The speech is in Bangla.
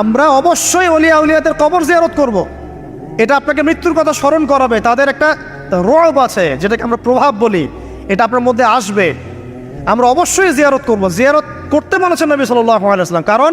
আমরা অবশ্যই অলিয়া উলিয়াদের কবর জিয়ারত করব। এটা আপনাকে মৃত্যুর কথা স্মরণ করাবে। তাদের একটা রব আছে, যেটাকে আমরা প্রভাব বলি। এটা আপনার মধ্যে আসবে। আমরা অবশ্যই জিয়ারত করব। জিয়ারত করতে মানুষের নবী সাল্লাহ আলাইসলাম কারণ